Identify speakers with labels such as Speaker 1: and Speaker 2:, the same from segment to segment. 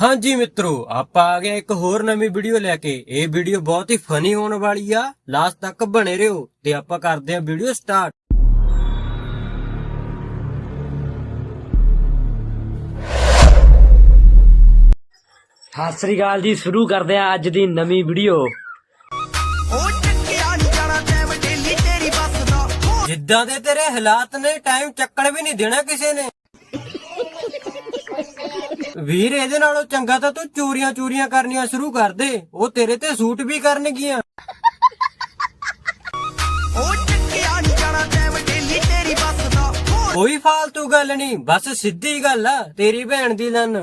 Speaker 1: ਹਾਂਜੀ ਮਿੱਤਰੋ ਆਪਾਂ ਆ ਗਏ ਇੱਕ ਹੋਰ ਨਵੀਂ ਵੀਡੀਓ ਲੈ ਕੇ। ਇਹ ਵੀਡੀਓ ਬਹੁਤ ਹੀ ਫਨੀ ਹੋਣ ਵਾਲੀ ਆ। ਲਾਸਟ ਤੱਕ ਬਣੇ ਰਹੋ ਤੇ ਆਪਾਂ ਕਰਦੇ ਹਾਂ ਵੀਡੀਓ ਸਟਾਰਟ ਸਤਿ ਸ੍ਰੀ ਅਕਾਲ ਜੀ ਸ਼ੁਰੂ ਕਰਦੇ ਆ ਅੱਜ ਦੀ ਨਵੀਂ ਵੀਡੀਓ ਜਿੱਦਾਂ ਦੇ ਤੇਰੇ ਹਾਲਾਤ ਨੇ ਟਾਈਮ ਚੱਕਣ ਵੀ ਨਹੀਂ ਦੇਣਾ ਕਿਸੇ ਨੇ। ਵੀਰ ਇਹਦੇ ਨਾਲੋਂ ਚੰਗਾ ਤਾਂ ਤੂੰ ਚੋਰੀਆਂ ਚੋਰੀਆਂ ਕਰਨੀਆਂ ਸ਼ੁਰੂ ਕਰ ਦੇ। ਉਹ ਤੇਰੇ ਤੇ ਸੂਟ ਵੀ ਕਰਨਗੀਆਂ। ਕੋਈ ਫਾਲਤੂ ਗੱਲ ਨਹੀਂ ਬਸ ਸਿੱਧੀ ਗੱਲ ਆ ਤੇਰੀ ਭੈਣ ਦੀ ਲੰਨ।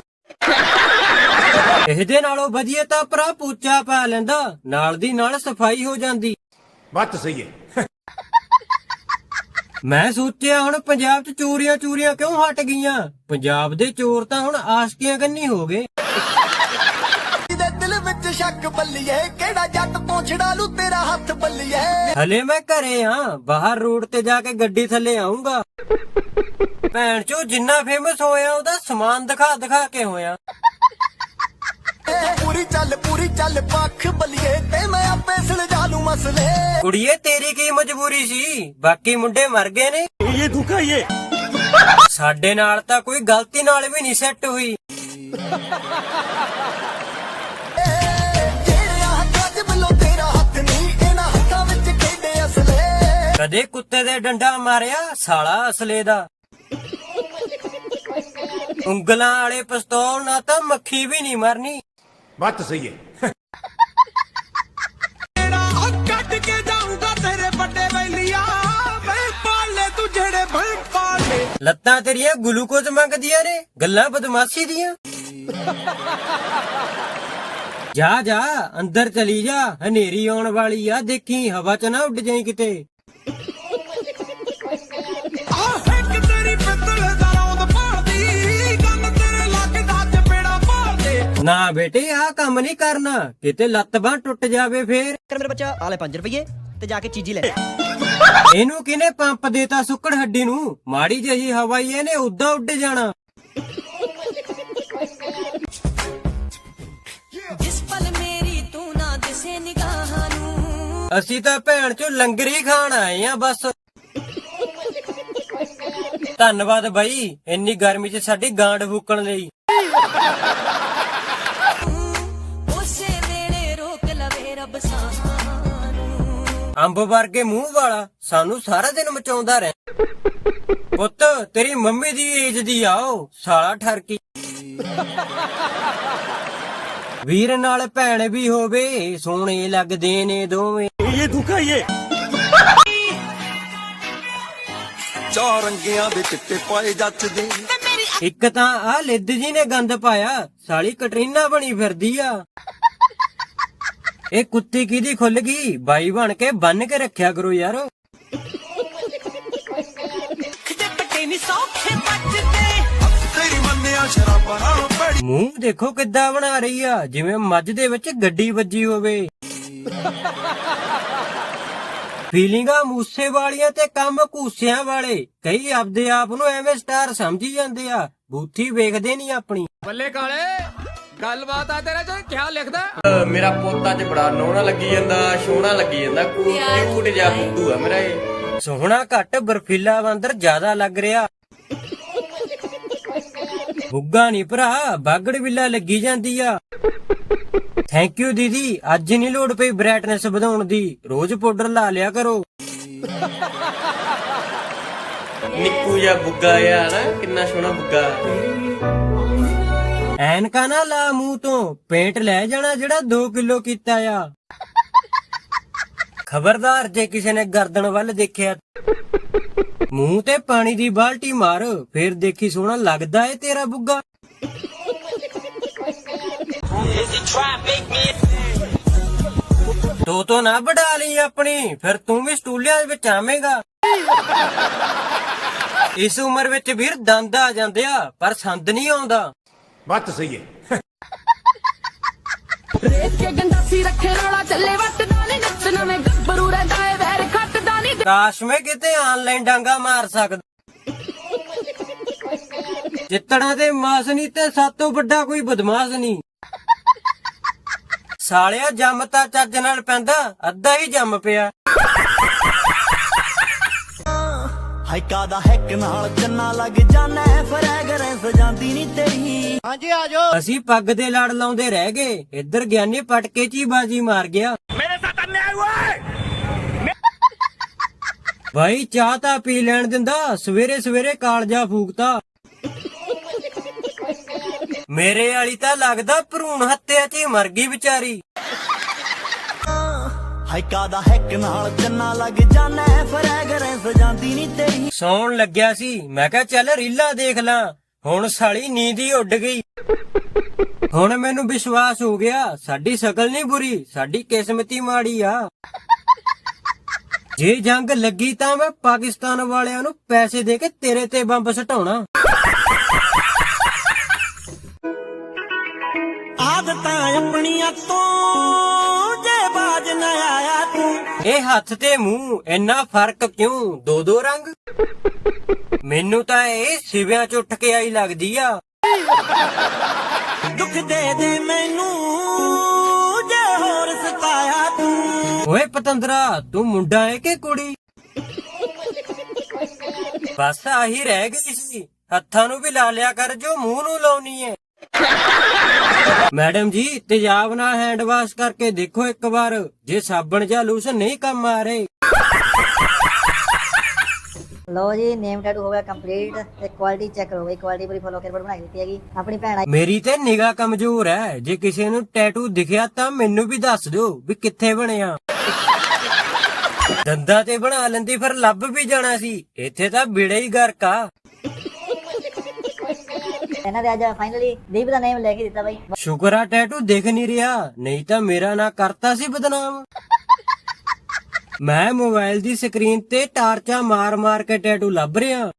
Speaker 1: ਇਹਦੇ ਨਾਲੋਂ ਵਧੀਆ ਤਾਂ ਭਰਾ ਪੂਚਾ ਪਾ ਲੈਂਦਾ ਨਾਲ ਦੀ ਨਾਲ ਸਫ਼ਾਈ ਹੋ ਜਾਂਦੀ।
Speaker 2: ਬਾਤ ਸਹੀ ਹੈ।
Speaker 1: ਮੈਂ ਸੋਚਿਆ ਹੁਣ ਪੰਜਾਬ 'ਚ ਚੋਰੀਆਂ ਚੋਰੀਆਂ ਕਿਉਂ ਹਟ ਗਈਆਂ? ਪੰਜਾਬ ਦੇ ਚੋਰ ਤਾਂ ਹੁਣ ਆਸ਼ਕੀਆਂ ਕੰਨੀ ਹੋ ਗਏ।
Speaker 3: ਦੇ ਦਿਲ ਵਿੱਚ ਸ਼ੱਕ ਬੱਲੀਏ ਕਿਹੜਾ ਜੱਟ ਤੋਂ ਛਡਾ ਲੂ ਤੇਰਾ ਹੱਥ ਬੱਲੀਏ?
Speaker 1: ਹਲੇ ਮੈਂ ਘਰੇ ਆ ਬਾਹਰ ਰੋਡ ਤੇ ਜਾ ਕੇ ਗੱਡੀ ਥੱਲੇ ਆਉਂਗਾ ਭੈਣ ਚੋ ਜਿੰਨਾ ਫੇਮਸ ਹੋਇਆ ਉਹਦਾ ਸਮਾਨ ਦਿਖਾ ਦਿਖਾ ਕੇ ਹੋਇਆ।
Speaker 3: ਪੂਰੀ ਚੱਲ ਪੂਰੀ ਚੱਲ ਪੱਖ ਬੱਲੀਏ ਤੇ ਮੈਂ ਆਪੇ ਸੁਲਝਾ ਲੂ ਮਸਲੇ।
Speaker 1: ਕੁੜੀਏ ਤੇਰੀ ਕੀ ਮਜਬੂਰੀ ਸੀ? ਬਾਕੀ ਮੁੰਡੇ ਮਰ ਗਏ ਨੇ।
Speaker 2: ਇਹ ਧੋਖਾ ਇਹ
Speaker 1: ਸਾਡੇ ਨਾਲ ਤਾਂ ਕੋਈ ਗਲਤੀ ਨਾਲ ਵੀ ਨਹੀਂ ਸੈੱਟ ਹੋਈ।
Speaker 3: ਜਿਹੜੇ ਹੱਥਾਂ 'ਚ ਬਿੱਲੋ ਤੇਰਾ ਹੱਥ ਨਹੀਂ ਇਹਨਾਂ ਹੱਥਾਂ ਵਿੱਚ ਖੇਡੇ ਅਸਲੇ।
Speaker 1: ਕਦੇ ਕੁੱਤੇ ਦੇ ਡੰਡਾ ਮਾਰਿਆ ਸਾਲਾ ਅਸਲੇ ਦਾ। ਉਂਗਲਾਂ ਵਾਲੇ ਪਿਸਤੌਲ ਨਾਲ ਤਾਂ ਮੱਖੀ ਵੀ ਨਹੀਂ ਮਰਨੀ।
Speaker 2: ਬਾਤ ਤਾਂ ਸਹੀ ਹੈ।
Speaker 3: ਤੇਰਾ ਉਹ ਕੱਢ ਕੇ ਜਾਊਗਾ ਤੇਰੇ ਵੱਡੇ ਵੈਲੀਆ ਮੈਂ ਪਾਲ ਲੈ ਤੂੰ ਜਿਹੜੇ ਭੰ ਪਾਲ ਲੈ।
Speaker 1: ਲੱਤਾਂ ਤੇਰੀਆਂ ਗਲੂਕੋਜ਼ ਮੰਗਦੀਆਂ ਨੇ ਗੱਲਾਂ ਬਦਮਾਸ਼ੀ ਦੀਆਂ। ਜਾ ਜਾ ਅੰਦਰ ਚਲੀ ਜਾ ਹਨੇਰੀ ਆਉਣ ਵਾਲੀ ਆ ਦੇਖੀ ਹਵਾ ਚ ਨਾ ਉੱਡ ਜਾਈ ਕਿਤੇ। ਨਾ ਬੇਟੇ ਆਹ ਕੰਮ ਨਹੀਂ ਕਰਨਾ। ਕਿਤੇ ਲੱਤ ਬਾਹ ਟੁੱਟ ਜਾਵੇ ਫੇਰ।
Speaker 4: ਕਰ ਮੇਰੇ ਬੱਚਾ ਆਲੇ 5 ਰੁਪਏ ਤੇ ਜਾ ਕੇ ਚੀਜ਼ੀ ਲੈ।
Speaker 1: ਇਹਨੂੰ ਕਿਨੇ ਪੰਪ ਦੇਤਾ ਸੁੱਕੜ ਹੱਡੀ ਨੂੰ? ਮਾੜੀ ਜਿਹੀ ਹਵਾ ਹੀ ਇਹਨੇ ਉਦਾਂ ਉੱਡ ਜਾਣਾ।
Speaker 5: ਜਿਸ ਪਲ ਮੇਰੀ ਤੂੰ ਨਾ ਦਿਸੇ ਨਿਗਾਹਾਂ ਨੂੰ।
Speaker 1: ਅਸੀਂ ਤਾਂ ਭੈਣ ਚੋਂ ਲੰਗਰ ਹੀ ਖਾਣ ਆਏ ਆ ਬਸ। ਧੰਨਵਾਦ ਬਾਈ ਇੰਨੀ ਗਰਮੀ 'ਚ ਸਾਡੀ ਗਾਂਡ ਫੂਕਣ ਲਈ।
Speaker 5: ਰੱਬ
Speaker 1: ਅੰਬ ਵਰਗੇ ਮੂੰਹ ਵਾਲਾ ਸਾਨੂੰ ਸਾਰਾ ਦਿਨ ਮਚਾਉਂਦਾ ਰਹਿ ਪੁੱਤ ਤੇਰੀ ਮੰਮੀ ਦੀ ਏਜ ਦੀ ਆਓ ਸਾਲਾ ਠਰਕੀ। ਵੀਰ ਨਾਲ ਭੈਣ ਵੀ ਹੋਵੇ ਸੋਹਣੇ ਲੱਗਦੇ ਨੇ ਦੋਵੇਂ।
Speaker 2: ਇਹ ਇਹ
Speaker 3: ਚਾਰ ਰੰਗਿਆਂ ਦੇ ਚਿੱਟੇ ਪਾਏ ਜੱਚਦੇ
Speaker 1: ਇੱਕ ਤਾਂ ਆ ਲਿੱਦ ਜੀ ਨੇ ਗੰਦ ਪਾਇਆ ਸਾਲੀ ਕਟਰੀਨਾ ਬਣੀ ਫਿਰਦੀ ਆ। ਇਹ ਕੁੱਤੀ ਕਿਹਦੀ ਖੁੱਲ ਗਈ? ਬਾਈ ਬਣ ਕੇ ਬੰਨ ਕੇ ਰੱਖਿਆ ਕਰੋ ਯਾਰ। ਮੂੰਹ ਦੇਖੋ ਕਿੱਦਾਂ ਬਣਾ ਰਹੀ ਆ ਜਿਵੇਂ ਮੱਝ ਦੇ ਵਿੱਚ ਗੱਡੀ ਵੱਜੀ ਹੋਵੇ। ਫੀਲਿੰਗਾਂ ਮੂਸੇ ਵਾਲੀਆਂ ਤੇ ਕੰਮ ਕੂਸਿਆਂ ਵਾਲੇ। ਕਈ ਆਪਦੇ ਆਪ ਨੂੰ ਐਵੇਂ ਸਟਾਰ ਸਮਝੀ ਜਾਂਦੇ ਆ ਬੂਥੀ ਵੇਖਦੇ ਨਹੀਂ ਆਪਣੀ।
Speaker 6: ਬੱਲੇ ਕਾਲੇ। ਗੱਲਬਾਤ ਆ ਤੇਰਾ ਚ ਕਿਆ ਲਿਖਦਾ?
Speaker 7: ਮੇਰਾ ਪੋਤਾ ਚ ਬੜਾ ਨੋਣਾ ਲੱਗੀ ਜਾਂਦਾ ਸੋਹਣਾ ਲੱਗੀ ਜਾਂਦਾ ਕਿਊਟ ਜਿਹਾ ਬੁੱਧੂ ਆ ਮੇਰਾ ਇਹ।
Speaker 1: ਸੋਹਣਾ ਘੱਟ ਬਰਫੀਲਾ ਬੰਦਰ ਜ਼ਿਆਦਾ ਲੱਗ ਰਿਹਾ। ਬੁੱਗਾ ਨਹੀਂ ਭਰਾ ਬਾਗੜ ਬਿੱਲਾ ਲੱਗੀ ਜਾਂਦੀ ਆ। ਥੈਂਕ ਯੂ ਦੀਦੀ ਅੱਜ ਨਹੀਂ ਲੋੜ ਪਈ ਬ੍ਰਾਈਟਨੈਸ ਵਧਾਉਣ ਦੀ। ਰੋਜ਼ ਪਾਊਡਰ ਲਾ ਲਿਆ ਕਰੋ।
Speaker 7: ਨਿੱਕੂ ਜਿਹਾ ਬੁੱਗਾ ਆ ਨਾ ਕਿੰਨਾ ਸੋਹਣਾ ਬੁੱਗਾ।
Speaker 1: ਐਨਕਾ ਨਾ ਲਾ ਮੂੰਹ ਤੋਂ, ਪੇਂਟ ਲੈ ਜਾਣਾ ਜਿਹੜਾ 2 ਕਿਲੋ ਕੀਤਾ ਆ। ਖਬਰਦਾਰ ਜੇ ਕਿਸੇ ਨੇ ਗਰਦਨ ਵੱਲ ਦੇਖਿਆ। ਮੂੰਹ ਤੇ ਪਾਣੀ ਦੀ ਬਾਲਟੀ ਮਾਰ, ਫੇਰ ਦੇਖੀ ਸੋਹਣਾ ਲੱਗਦਾ ਏ ਤੇਰਾ ਬੁੱਗਾ। ਤੋ ਤੋ ਨਾ ਵਡਾ ਲਈ ਆਪਣੀ, ਫਿਰ ਤੂੰ ਵੀ ਸਟੂਲਿਆਂ ਵਿੱਚ ਆਵੇਂਗਾ। ਇਸ ਉਮਰ ਵਿੱਚ ਵੀਰ ਦੰਦ ਆ ਜਾਂਦੇ ਆ, ਪਰ ਸੰਦ ਨਹੀਂ ਆਉਂਦਾ।
Speaker 2: ਬਾਤ ਤਾਂ ਸਹੀ ਹੈ।
Speaker 8: ਰੇਤ ਕੇ ਗੰਡਾਸੀ ਰੱਖੇ ਰੋਲਾ ਚੱਲੇ ਵੱਟਦਾ ਨਹੀਂ ਨੱਚ ਨਵੇਂ ਗੱਭਰੂ ਰਹਿੰਦਾ ਏ ਵੈਰ ਖੱਟਦਾ ਨਹੀਂ
Speaker 1: ਕਾਸ਼ ਮੈਂ ਕਿਤੇ ਆਨਲਾਈਨ ਡਾਂਗਾ ਮਾਰ ਸਕਦਾ। ਚਿੱਤੜਾਂ ਤੇ ਮਾਸ ਨਹੀਂ ਤੇ ਸਾਤੋਂ ਵੱਡਾ ਕੋਈ ਬਦਮਾਸ਼ ਨਹੀਂ ਸਾਲਿਆ ਜੰਮ ਤਾਂ ਚੱਜ ਨਾਲ ਪੈਂਦਾ ਅੱਧਾ ਹੀ ਜੰਮ ਪਿਆ।
Speaker 9: ਹਾਈਕਾ ਦਾ ਹੈਕ ਨਾਲ ਚੰਨਾ ਲੱਗ ਜਾਣਾ ਫਰੈਗਰੈਂਸ ਜਾਂਦੀ ਨਹੀਂ ਤੇਰੀ।
Speaker 1: ਅਸੀਂ ਪੱਗ ਦੇ ਲੜ ਲਾਉਂਦੇ ਰਹਿ ਗਏ। ਇੱਧਰ ਗਿਆਨੀ ਪਟਕੇ 'ਚ ਹੀ ਬਾਜੀ ਮਾਰ ਗਿਆ। ਮੇਰੇ ਸਾਥ ਅਨਿਆਇ ਹੋਏ ਭਾਈ ਚਾਹ ਤਾਂ ਪੀ ਲੈਣ ਦਿੰਦਾ। ਸਵੇਰੇ ਸਵੇਰੇ ਕਾਲਜਾ ਫੂਕਤਾ। ਮੇਰੇ ਵਾਲੀ ਤਾਂ ਲੱਗਦਾ ਭਰੂਣ ਹੱਤਿਆ 'ਚ ਹੀ ਮਰ ਗਈ ਵਿਚਾਰੀ।
Speaker 9: ਹਾਈਕਾ ਦਾ ਹੈਕ ਨਾਲ ਚੰਨਾ ਲੱਗ ਜਾਣਾ ਫਰੈਗਰੈਂਸ ਜਾਂਦੀ ਨਹੀਂ ਤੇਰੀ
Speaker 1: ਸੌਣ ਲੱਗਿਆ ਸੀ। ਮੈਂ ਕਿਹਾ, ਚੱਲ ਰੀਲਾਂ ਦੇਖ ਲਾਂ। ਹੁਣ ਸਾਲੀ ਨੀਂਦ ਹੀ ਉੱਡ ਗਈ। ਹੁਣ ਮੈਨੂੰ ਵਿਸ਼ਵਾਸ ਹੋ ਗਿਆ, ਸਾਡੀ ਸ਼ਕਲ ਨਹੀਂ ਬੁਰੀ, ਸਾਡੀ ਕਿਸਮਤੀ ਮਾੜੀ ਆ। ਜੇ ਜੰਗ ਲੱਗੀ ਤਾਂ ਮੈਂ ਪਾਕਿਸਤਾਨ ਵਾਲਿਆਂ ਨੂੰ ਪੈਸੇ ਦੇ ਕੇ ਤੇਰੇ ਤੇ ਬੰਬ ਸਟਾਉਣਾ।
Speaker 9: ਆਦਤਾਂ ਆਪਣੀਆਂ ਤੋਂ
Speaker 1: ਇਹ ਹੱਥ ਤੇ ਮੂੰਹ ਇੰਨਾ ਫ਼ਰਕ ਕਿਉਂ? ਦੋ ਦੋ ਰੰਗ? ਮੈਨੂੰ ਤਾਂ ਇਹ ਸਿਵਿਆਂ ਚ ਉੱਠ ਕੇ ਆਈ ਲੱਗਦੀ ਆ।
Speaker 9: ਦੁੱਖ ਦੇ ਦੇ ਮੈਨੂੰ ਜੇ ਹੋਰ ਸਤਾਇਆ ਤੂੰ।
Speaker 1: ਓਏ ਪਤੰਦਰਾ ਤੂੰ ਮੁੰਡਾ ਏ ਕਿ ਕੁੜੀ? ਬਸ ਆਹੀ ਰਹਿ ਗਈ ਸੀ। ਹੱਥਾਂ ਨੂੰ ਵੀ ਲਾ ਲਿਆ ਕਰ ਜੋ ਮੂੰਹ ਨੂੰ ਲਾਉਣੀ ਏ। ਮੈਡਮ ਜੀ ਤੇਜ਼ਾਬ ਨਾਲ ਹੈਂਡ ਵਾਸ਼ ਕਰਕੇ ਦੇਖੋ ਇੱਕ ਵਾਰ। ਜੇ ਸਾਬਣ ਜਾਂ ਲੋਸ਼ਨ ਨਹੀਂ ਕੰਮ ਆ ਰਹੇ।
Speaker 10: ਲੋ ਜੀ ਨੇਮ ਟੈਟੂ ਹੋ ਗਿਆ ਕੰਪਲੀਟ ਤੇ ਕੁਆਲਿਟੀ ਚੈੱਕ ਕਰੋ ਬਈ ਕੁਆਲਿਟੀ ਪੂਰੀ ਫੋਲੋ ਕਰਕੇ ਬਣਾਈ ਦਿੱਤੀ ਹੈਗੀ। ਆਪਣੀ ਭੈਣ ਆਈ
Speaker 1: ਮੇਰੀ ਤੇ ਨਿਗਾਹ ਕਮਜ਼ੋਰ ਹੈ। ਜੇ ਕਿਸੇ ਨੂੰ ਟੈਟੂ ਦਿਖਿਆ ਤਾਂ ਮੈਨੂੰ ਵੀ ਦੱਸ ਦਿਓ ਵੀ ਕਿੱਥੇ ਬਣਿਆ। ਦੰਦਾਂ ਤੇ ਬਣਾ ਲੈਂਦੀ ਫਿਰ ਲੱਭ ਵੀ ਜਾਣਾ ਸੀ। ਇੱਥੇ ਤਾਂ ਬਿੜੇ ਹੀ ਗਰਕਾ
Speaker 10: ਇਹਨਾਂ ਦੇ ਅੱਜ ਫਾਈਨਲੀ ਦੀਪ ਦਾ ਨੇਮ ਲੈ ਕੇ ਦਿੱਤਾ ਬਈ।
Speaker 1: ਸ਼ੁਕਰ ਆ ਟੈਟੂ, ਦਿਖ ਨਹੀਂ ਰਿਹਾ। ਨਹੀਂ ਤਾਂ ਮੇਰਾ ਨਾਂ ਕਰਤਾ ਸੀ ਬਦਨਾਮ। ਮੈਂ ਮੋਬਾਈਲ ਦੀ ਸਕਰੀਨ ਤੇ ਟਾਰਚਾਂ ਮਾਰ-ਮਾਰ ਕੇ ਟੈਟੂ ਲੱਭ ਰਿਹਾ।